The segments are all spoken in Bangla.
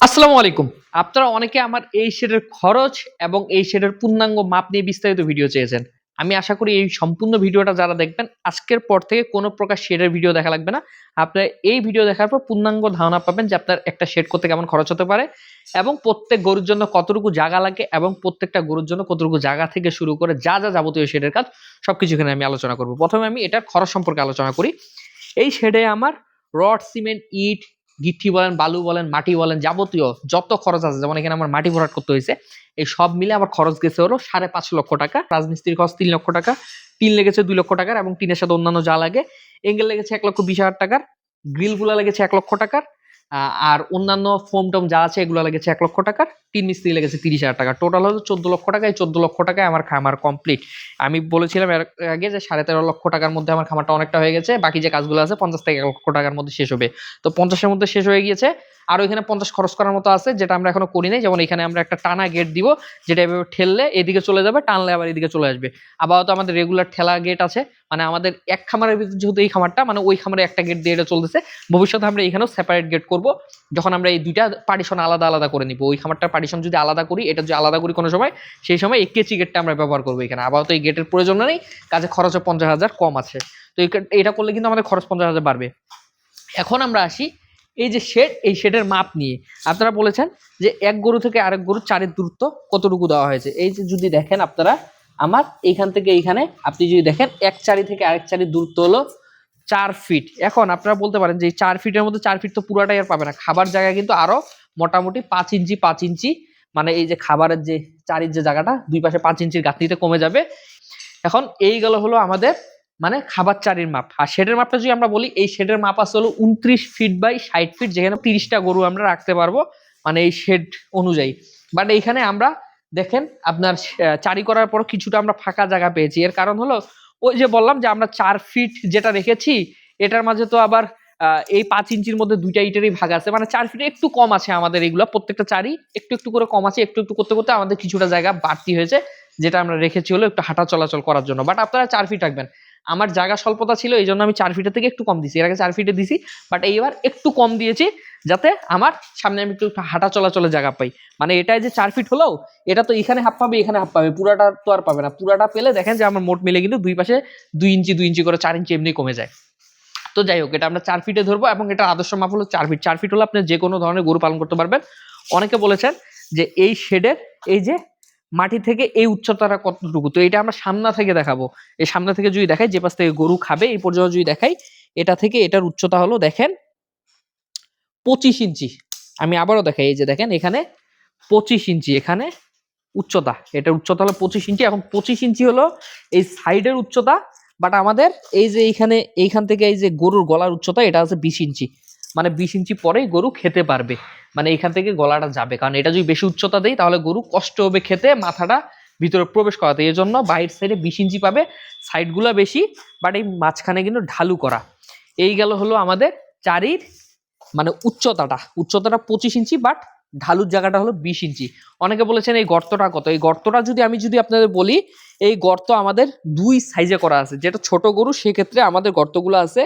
আসসালামু আলাইকুম। আপনারা অনেকে আমার এই শেডের খরচ এবং এই শেডের পূর্ণাঙ্গ মাপ নিয়ে বিস্তারিত ভিডিও চেয়েছেন। আমি আশা করি এই সম্পূর্ণ ভিডিওটা যারা দেখবেন, আজকের পর থেকে কোনো প্রকার শেডের ভিডিও দেখা লাগবে না। আপনারা এই ভিডিও দেখার পর পূর্ণাঙ্গ ধারণা পাবেন যে আপনার একটা শেড করতে কেমন খরচ হতে পারে এবং প্রত্যেক গরুর জন্য কতটুকু জায়গা লাগে এবং প্রত্যেকটা গরুর জন্য কতটুকু জায়গা থেকে শুরু করে যা যা যাবতীয় শেডের কাজ সবকিছু এখানে আমি আলোচনা করব। প্রথমে আমি এটার খরচ সম্পর্কে আলোচনা করি। এই শেডে আমার রড, সিমেন্ট, ইট গিট্টি বলেন, বালু বলেন, মাটি বলেন, যাবতীয় যত খরচ আছে, যেমন এখানে আমার মাটি ভরাট করতে হয়েছে, এই সব মিলে আমার খরচ গেছে হলো সাড়ে পাঁচ লক্ষ টাকা, রাজমিস্ত্রির খরচ তিন লক্ষ টাকা, টিন লেগেছে দুই লক্ষ টাকার এবং টিনের সাথে অন্যান্য যা লাগে, এঙ্গেল লেগেছে এক লক্ষ বিশ হাজার টাকার, গ্রিলগুলো লেগেছে এক লক্ষ টাকার আর অন্যান্য ফোম টম যা আছে এগুলো লেগেছে এক লক্ষ টাকার তিন মিস্ত্রি লেগেছে তিরিশ হাজার টাকা। টোটাল হলো চোদ্দ লক্ষ টাকা। এই চোদ্দ লক্ষ টাকায় আমার খামার কমপ্লিট আমি বলেছিলাম এর আগে যে সাড়ে তেরো লক্ষ টাকার মধ্যে আমার খামারটা অনেকটা হয়ে গেছে। বাকি যে কাজগুলো আছে, পঞ্চাশ থেকে এক লক্ষ টাকার মধ্যে শেষ হবে। তো পঞ্চাশের মধ্যে শেষ হয়ে গিয়েছে। আর ওইখানে পঞ্চাশ খরচ করার মতো আছে, যেটা আমরা এখনও করি নাই। যেমন এখানে আমরা একটা টানা গেট দিব, যেটা এভাবে ঠেললে এদিকে চলে যাবে, টানলে আবার এদিকে চলে আসবে। আপাতত আমাদের রেগুলার ঠেলা গেট আছে। মানে আমাদের এক খামারের ভিতরে যেহেতু এই খামারটা মানে ওই খামারে একটা গেট দিয়ে এটা চলতেছে। ভবিষ্যতে আমরা এখানেও সেপারেট গেট করব। যখন আমরা এই দুইটা পার্টিশন আলাদা আলাদা করে নিব। ওই খামারটার পার্টিশন যদি আলাদা করি, এটা যদি আলাদা করি কোনো সময়, সেই সময় এই কেচি গেটটা আমরা ব্যবহার করব এখানে। আপাতত এই গেটের প্রয়োজন নেই, কাজে খরচ পঞ্চাশ হাজার কম আছে। তো এটা করলে কিন্তু আমাদের খরচ পঞ্চাশ হাজার বাড়বে। এখন আমরা আসি এই যে শেড এই শেডের মাপ নিয়ে। আপনারা বলেছেন যে এক গরু থেকে আরেক গরুর চারের দূরত্ব কতটুকু দেওয়া হয়েছে? এই যে যদি দেখেন আপনারা, আমার এইখান থেকে এইখানে, আপনি যদি দেখেন, এক চারি থেকে আরেক চারির দূরত্ব হলো চার ফিট এখন আপনারা বলতে পারেন যে চার ফিটের মধ্যে চার ফিট তো পুরাটাই আর পাবে না। খাবার জায়গা কিন্তু আরও মোটামুটি পাঁচ ইঞ্চি পাঁচ ইঞ্চি মানে এই যে খাবারের যে চারির যে জায়গাটা, দুই পাশে পাঁচ ইঞ্চির গাঁথনিতে কমে যাবে। এখন এই গেল হলো আমাদের মানে খাবার চারির মাপ। আর শেডের মাপটা যদি আমরা বলি, এই শেডের মাপ আছে হলো উনত্রিশ ফিট বাই ষাট ফিট যেখানে তিরিশটা গরু আমরা রাখতে পারব মানে এই শেড অনুযায়ী। বাট এইখানে আমরা, দেখেন, আপনার চারি করার পর কিছুটা আমরা ফাঁকা জায়গা পেয়েছি। এর কারণ হলো, ওই যে বললাম যে আমরা চার ফিট যেটা রেখেছি, এটার মাঝে তো আবার এই পাঁচ ইঞ্চির মধ্যে দুইটা ইটেরই ভাগ আছে। মানে চার ফিটে একটু কম আছে আমাদের এগুলো, প্রত্যেকটা চারি একটু একটু করে কম আছে, একটু একটু করতে করতে আমাদের কিছুটা জায়গা বাড়তি হয়েছে, যেটা আমরা রেখেছি হলো একটু হাঁটা চলাচল করার জন্য। বাট আপনারা চার ফিট রাখবেন। আমার জায়গা স্বল্পতা ছিল, এই জন্য আমি চার ফিটের থেকে একটু কম দিছি। এর আগে চার ফিটে দিছি বাট এইবার একটু কম দিয়েছি, যাতে আমার সামনে আমি একটু হাঁটা চলাচলের জায়গা পাই। মানে এটাই যে চার ফিট হলেও, এটা তো এখানে হাফ পাবে, এখানে হাফ পাবে, পুরাটা তো আর পাবে না। পুরাটা পেলে দেখেন যে আমার মোট মিলে কিন্তু দুই পাশে দুই ইঞ্চি দুই ইঞ্চি করে চার ইঞ্চি এমনি কমে যায়। তো যাই হোক, এটা আমরা চার ফিটে ধরবো এবং এটা আদর্শ মাপ হলো চার ফিট চার ফিট হলে আপনি যে কোনো ধরনের গরু পালন করতে পারবেন। অনেকে বলেছেন যে এই শেডের এই যে মাটি থেকে এই উচ্চতাটা কতটুকু? তো এটা আমরা সামনা থেকে দেখাবো। এই সামনে থেকে যদি দেখাই, যে পাশ থেকে গরু খাবে, এই পর্যন্ত যদি দেখাই, এটা থেকে এটার উচ্চতা হলো দেখেন পঁচিশ ইঞ্চি। আমি আবারও দেখাই, এই যে দেখেন এখানে পঁচিশ ইঞ্চি, এখানে উচ্চতা। এটার উচ্চতা হলো পঁচিশ ইঞ্চি, এখন পঁচিশ ইঞ্চি হলো এই সাইডের উচ্চতা। বাট আমাদের এই যে এইখানে, এইখান থেকে এই যে গরুর গলার উচ্চতা, এটা হচ্ছে বিশ ইঞ্চি। মানে বিশ ইঞ্চি পরেই গরু খেতে পারবে। মানে এইখান থেকে গলাটা যাবে। কারণ এটা যদি বেশি উচ্চতা দেয় তাহলে গরু কষ্ট হবে খেতে, মাথাটা ভিতরে প্রবেশ করাতে। এই জন্য বাইরের সাইডে বিশ ইঞ্চি পাবে সাইডগুলো বেশি বাট এই মাঝখানে কিন্তু ঢালু করা। এই গেল হলো আমাদের চারির মানে উচ্চতাটা। উচ্চতাটা পঁচিশ ইঞ্চি বাট ঢালুর জায়গাটা হলো বিশ ইঞ্চি। অনেকে বলেছেন, এই গর্তটা কত? এই গর্তটা যদি আমি যদি আপনাদের বলি, এই গর্ত আমাদের দুই সাইজে করা আছে। যেটা ছোট গরু, সেক্ষেত্রে আমাদের গর্তগুলো আছে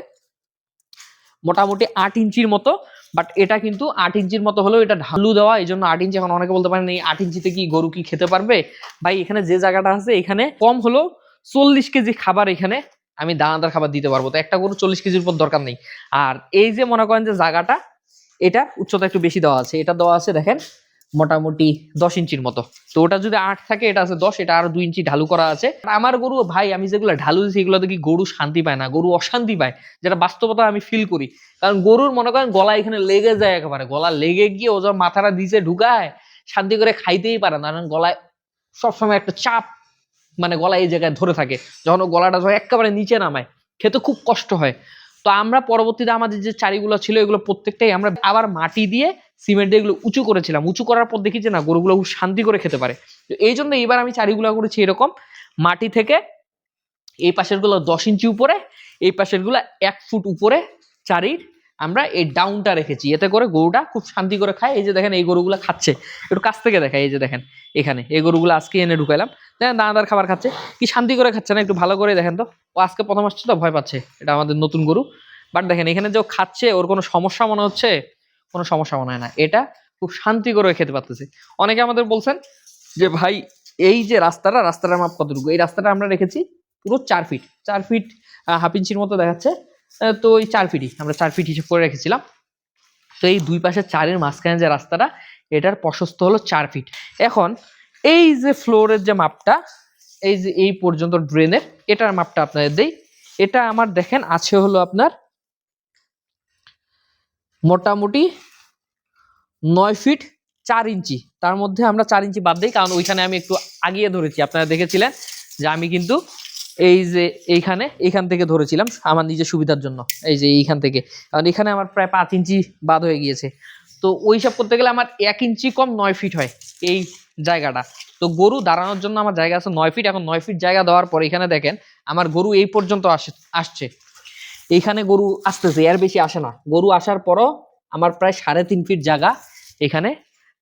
মোটামুটি আট ইঞ্চির মতো। বাট এটা কিন্তু আট ইঞ্চির মতো হলেও এটা ঢালু দেওয়া, এই জন্য আট ইঞ্চি এখন অনেকে বলতে পারেন, এই আট ইঞ্চিতে কি গরু কি খেতে পারবে? ভাই, এখানে যে জায়গাটা আছে, এখানে কম হলেও চল্লিশ কেজি খাবার এখানে আমি দানাদার খাবার দিতে পারব। তো একটা গরু চল্লিশ কেজির উপর দরকার নেই। আর এই যে মনে করেন যে জায়গাটা এটা উচ্চতা একটু বেশি দেওয়া আছে। এটা দেওয়া আছে, দেখেন, মোটামুটি দশ ইঞ্চির মতো। তো ওটা যদি আট থাকে, এটা আছে দশ, এটা আরও দুই ইঞ্চি ঢালু করা আছে। আমার গরু ভাই, আমি যেগুলো ঢালু দিচ্ছি এগুলো দেখি গরু শান্তি পায় না, গরু অশান্তি পায়, যেটা বাস্তবতা আমি ফিল করি। কারণ গরুর, মনে করেন, গলা এখানে লেগে যায় একেবারে। গলা লেগে গিয়ে ও যখন মাথাটা দিছে ঢুকায়, শান্তি করে খাইতেই পারে না। কারণ গলায় সবসময় একটা চাপ মানে গলা এই জায়গায় ধরে থাকে। যখন গলাটা যখন একেবারে নিচে নামায়, খেতে খুব কষ্ট হয়। তো আমরা পরবর্তীতে আমাদের যে চারিগুলো ছিল, এগুলো প্রত্যেকটাই আমরা আবার মাটি দিয়ে সিমেন্ট দিয়ে এগুলো উঁচু করেছিলাম। উঁচু করার পর দেখি যে না, গরুগুলো খুব শান্তি করে খেতে পারে। তো এই জন্য এবার আমি চারিগুলো করেছি এরকম। মাটি থেকে এই পাশেরগুলো দশ ইঞ্চি উপরে, এই পাশেরগুলো এক ফুট উপরে চারির আমরা এই ডাউনটা রেখেছি। এতে করে গরুটা খুব শান্তি করে খায়। এই যে দেখেন, এই গরুগুলো খাচ্ছে। একটু কাছ থেকে দেখায় এই যে দেখেন, এখানে। এই গরুগুলো আজকে এনে ঢুকাইলাম। দেখেন, দানাদার খাবার খাচ্ছে। কি শান্তি করে খাচ্ছে না? একটু ভালো করে দেখেন তো। ও আজকে প্রথম আসছে তো, ভয় পাচ্ছে। এটা আমাদের নতুন গরু। বাট দেখেন, এখানে যে খাচ্ছে, ওর কোনো সমস্যা মনে হচ্ছে? কোনো সমস্যা মনে হয় না। এটা খুব শান্তি করে খেতে পারতেছে। অনেকে আমাদের বলছেন যে, ভাই, এই যে রাস্তাটা, রাস্তাটার মাপ কতটুকু? এই রাস্তাটা আমরা রেখেছি পুরো চার ফিট চার ফিট হাফ ইঞ্চির মতো দেখাচ্ছে। তো এই চার ফিটই, আমরা চার ফিট হিসেব করে রেখেছিলাম। তো এই দুই পাশে চারের মাঝখানে যে রাস্তাটা, এটার প্রশস্ত হলো চার ফিট। এখন, এই যে ফ্লোরের যে মাপটা, এই যে এই পর্যন্ত ড্রেনের, এটার মাপটা আপনাদের দেই। এটা আমার দেখেন, আছে হলো আপনার মোটামুটি নয় ফিট চার ইঞ্চি। তার মধ্যে আমরা চার ইঞ্চি বাদ দিই, কারণ ওইখানে আমি একটু আগিয়ে ধরেছি। আপনারা দেখেছিলেন যে আমি কিন্তু এই যে এইখানে, এইখান থেকে ধরেছিলাম আমার নিজের সুবিধার জন্য, এই যে এইখান থেকে। কারণ এখানে আমার প্রায় পাঁচ ইঞ্চি বাদ হয়ে গিয়েছে। তো ওই সব করতে গেলে আমার এক ইঞ্চি কম নয় ফিট হয় এই জায়গাটা। তো গরু দাঁড়ানোর জন্য আমার জায়গা আছে নয় ফিট এখন নয় ফিট জায়গা দেওয়ার পর এখানে দেখেন, আমার গরু এই পর্যন্ত আসে, আসছে। এইখানে গরু আসতেছে, এর বেশি আসে না। গরু আসার পরও আমার প্রায় সাড়ে তিন ফিট জায়গা এখানে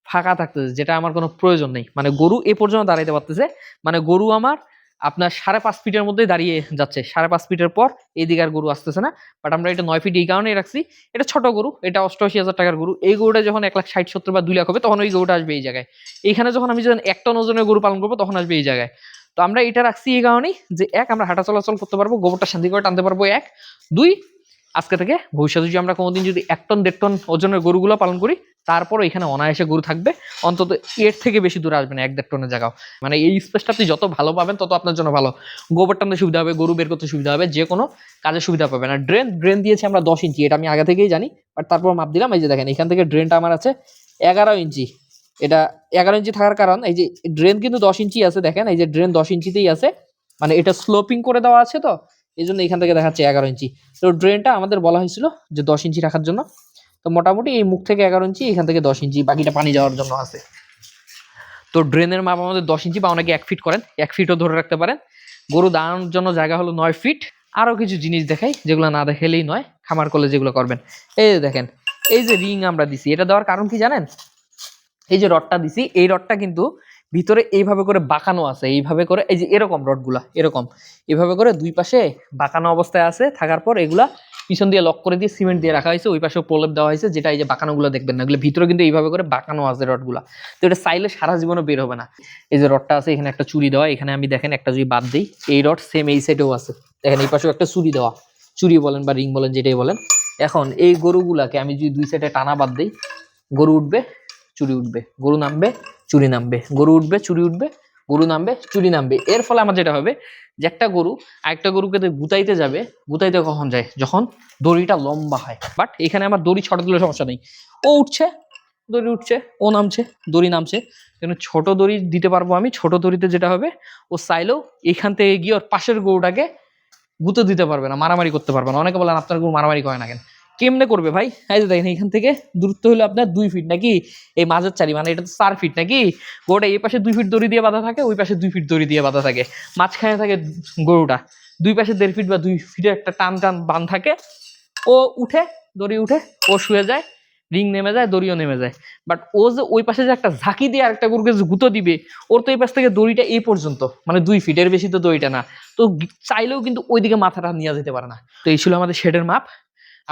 ফাঁকা থাকতেছে, যেটা আমার কোনো প্রয়োজন নেই। মানে গরু এ পর্যন্ত দাঁড়াইতে পারতেছে। মানে গরু আমার আপনার সাড়ে পাঁচ ফিটের মধ্যেই দাঁড়িয়ে যাচ্ছে। সাড়ে পাঁচ ফিটের পর এইদিকে আর গরু আসতেছে না। বাট আমরা এটা নয় ফিট এই কারণেই রাখছি। এটা ছোট গরু, এটা অষ্টআশি হাজার টাকার গরু। এই গরুটা যখন এক লাখ ষাট, সত্তর বা দুই লাখ হবে, তখন ওই গরুটা আসবে এই জায়গায়। এইখানে যখন আমি যখন এক টন ওজনের গরু পালন করব, তখন আসবে এই জায়গায়। তো আমরা এটা রাখছি এই কারণেই যে, এক, আমরা হাঁটা চলাচল করতে পারব, গোবরটা শান্তি করে টানতে পারব, এক। দুই, আজকে থেকে ভবিষ্যতে যদি আমরা কোনোদিন যদি এক টন, দেড় টন ওজনের গরুগুলো পালন করি তারপর এখানে অনায়াসে গরু থাকবে। অন্তত এর থেকে বেশি দূরে আসবে না, এক দেড় টনের জায়গাও। মানে এই স্পেসটা আপনি যত ভালো পাবেন, তত আপনার জন্য ভালো। গোবর টানতে সুবিধা হবে, গরু বের করতে সুবিধা হবে, যে কোনো কাজে সুবিধা পাবেন। আর ড্রেন ড্রেন দিয়েছি আমরা দশ ইঞ্চি, এটা আমি আগে থেকেই জানি বাট তারপর মাপ দিলাম, এই যে দেখেন, এখান থেকে ড্রেনটা আমার আছে এগারো ইঞ্চি। এটা এগারো ইঞ্চি থাকার কারণ, এই যে ড্রেন কিন্তু দশ ইঞ্চি আছে, দেখেন, এই যে ড্রেন দশ ইঞ্চিতেই আছে। মানে এটা স্লোপিং করে দেওয়া আছে তো, এই জন্য এখান থেকে দেখাচ্ছে এগারো ইঞ্চি। তো ড্রেনটা আমাদের বলা হয়েছিল যে দশ ইঞ্চি রাখার জন্য। তো মোটামুটি এই মুখ থেকে এগারো ইঞ্চি, এখান থেকে দশ ইঞ্চি, বাকিটা পানি যাওয়ার জন্য আছে। তো ড্রেনের মাপ আমাদের দশ ইঞ্চি বা অনেকে এক ফিট করেন, এক ফিটও ধরে রাখতে পারেন। গরু দাঁড়ানোর জন্য জায়গা হলো নয় ফিট আরও কিছু জিনিস দেখাই, যেগুলো না দেখালেই নয়, খামার করলে যেগুলো করবেন। এই যে দেখেন, এই যে রিং আমরা দিছি, এটা দেওয়ার কারণ কি জানেন? এই যে রডটা দিছি, এই রডটা কিন্তু ভিতরে এইভাবে করে বাঁকানো আছে, এইভাবে করে, এই যে এরকম রডগুলা এরকম। এভাবে করে দুই পাশে বাঁকানো অবস্থায় আছে, থাকার পর এগুলা পিছন দিয়ে লক করে দিয়ে সিমেন্ট দিয়ে রাখা হয়েছে, ওই পাশে প্রলেপ দেওয়া হয়েছে, যেটা এই যে বাঁকানোগুলো দেখবেন না, এগুলো ভিতরে কিন্তু এইভাবে করে বাঁকানো আছে রডগুলা। তো এটা চাইলে সারা জীবনও বের হবে না। এই যে রডটা আছে, এখানে একটা চুরি দেওয়া, এখানে আমি দেখেন একটা যদি বাদ দিই, এই রড সেম এই সাইডেও আছে। দেখেন এই পাশেও একটা চুরি দেওয়া। চুরি বলেন বা রিং বলেন, যেটাই বলেন। এখন এই গরুগুলাকে আমি যদি দুই সাইডে টানা বাদ দিই, গরু উঠবে, চুরি উঠবে। গরু নামবে, চুরি নামবে। গরু উঠবে, চুরি উঠবে গরু নামবে, চুরি নামবে। এর ফলে আমার যেটা হবে যে একটা গরু আরেকটা গরুকে গুতাইতে যাবে, গুতাইতে কখন যায়? যখন দড়িটা লম্বা হয়। বাট এখানে আমার দড়ি ছোট দিলে সমস্যা নেই। ও উঠছে, দড়ি উঠছে, ও নামছে, দড়ি নামছে। কেন ছোট দড়ি দিতে পারব আমি, ছোট দড়িতে যেটা হবে, ও চাইলেও এখান থেকে গিয়ে ওর পাশের গরুটাকে গুঁতো দিতে পারবে না, মারামারি করতে পারবে না। অনেকে বলেন, আপনার গরু মারামারি করে না কেন? কেমনে করবে ভাই? এই যে দেখেন, এখান থেকে দূরত্ব হলো আপনার দুই ফিট নাকি? এই মাঝের চারি মানে এটা তো চার ফিট নাকি? গরুটা এই পাশে দুই ফিট দড়ি দিয়ে বাঁধা থাকে, ওই পাশে দুই ফিট দড়ি দিয়ে বাঁধা থাকে। মাঝখানে থাকে গরুটা। দুই পাশে দেড় ফিট বা দুই ফিটের একটা টান টান বান থাকে। ও উঠে, দড়ি উঠে, ও শুয়ে যায় রিং নেমে যায়, দড়িও নেমে যায়। বাট ও যে ওই পাশে যে একটা ঝাঁকি দিয়ে আরেকটা গরুকে যে গুঁতো দিবে, ওর তো এই পাশ থেকে দড়িটা এই পর্যন্ত মানে দুই ফিটের বেশি তো দড়িটা না। তো চাইলেও কিন্তু ওইদিকে মাথাটা নিয়ে যেতে পারে না। তো এই ছিল আমাদের শেডের মাপ।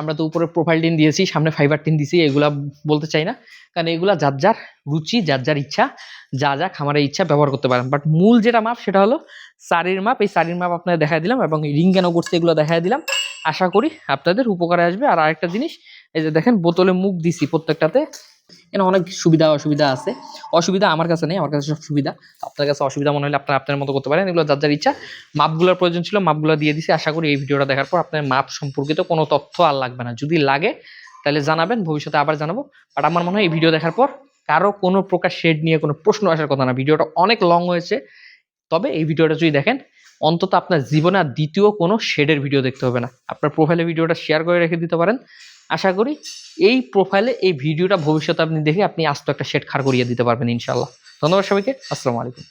আমরা তো উপরে প্রোফাইল টিন দিয়েছি, সামনে ফাইবার টিন দিয়েছি, এগুলা বলতে চাই না। কারণ এগুলা যার যার রুচি, যার যার ইচ্ছা, যা যা খামারের ইচ্ছা ব্যবহার করতে পারেন। বাট মূল যেটা মাপ সেটা হলো সারির মাপ। এই সারির মাপ আপনাদের দেখা দিলাম এবং রিং কেন করছে এগুলো দেখা দিলাম। আশা করি আপনাদের উপকারে আসবে। আর আরেকটা জিনিস, এই যে দেখেন, বোতলে মুখ দিছি প্রত্যেকটাতে। এখানে অনেক সুবিধা অসুবিধা আছে। অসুবিধা আমার কাছে নেই, আমার কাছে সব সুবিধা। আপনার কাছে অসুবিধা মনে হলে আপনার আপনার মতো করতে পারেন, এগুলো যার যার ইচ্ছা। মাপগুলোর প্রয়োজন ছিল, মাপগুলো দিয়ে দিছি। আশা করি এই ভিডিওটা দেখার পর আপনার মাপ সম্পর্কিত কোনো তথ্য আর লাগবে না। যদি লাগে, তাহলে জানাবেন, ভবিষ্যতে আবার জানাব। বাট আমার মনে হয় এই ভিডিও দেখার পর কারও কোনো প্রকার শেড নিয়ে কোনো প্রশ্ন আসার কথা না। ভিডিওটা অনেক লং হয়েছে। তবে এই ভিডিওটা যদি দেখেন, অন্তত আপনার জীবনে আর দ্বিতীয় কোনো শেডের ভিডিও দেখতে হবে না। আপনার প্রোফাইলে ভিডিওটা শেয়ার করে রেখে দিতে পারেন। আশা করি এই প্রোফাইলে এই ভিডিওটা ভবিষ্যতে আপনি দেখে আপনি আস্ত একটা শেড খাড় করিয়ে দিতে পারবেন ইনশাল্লাহ ধন্যবাদ সবাইকে। আসসালামু আলাইকুম।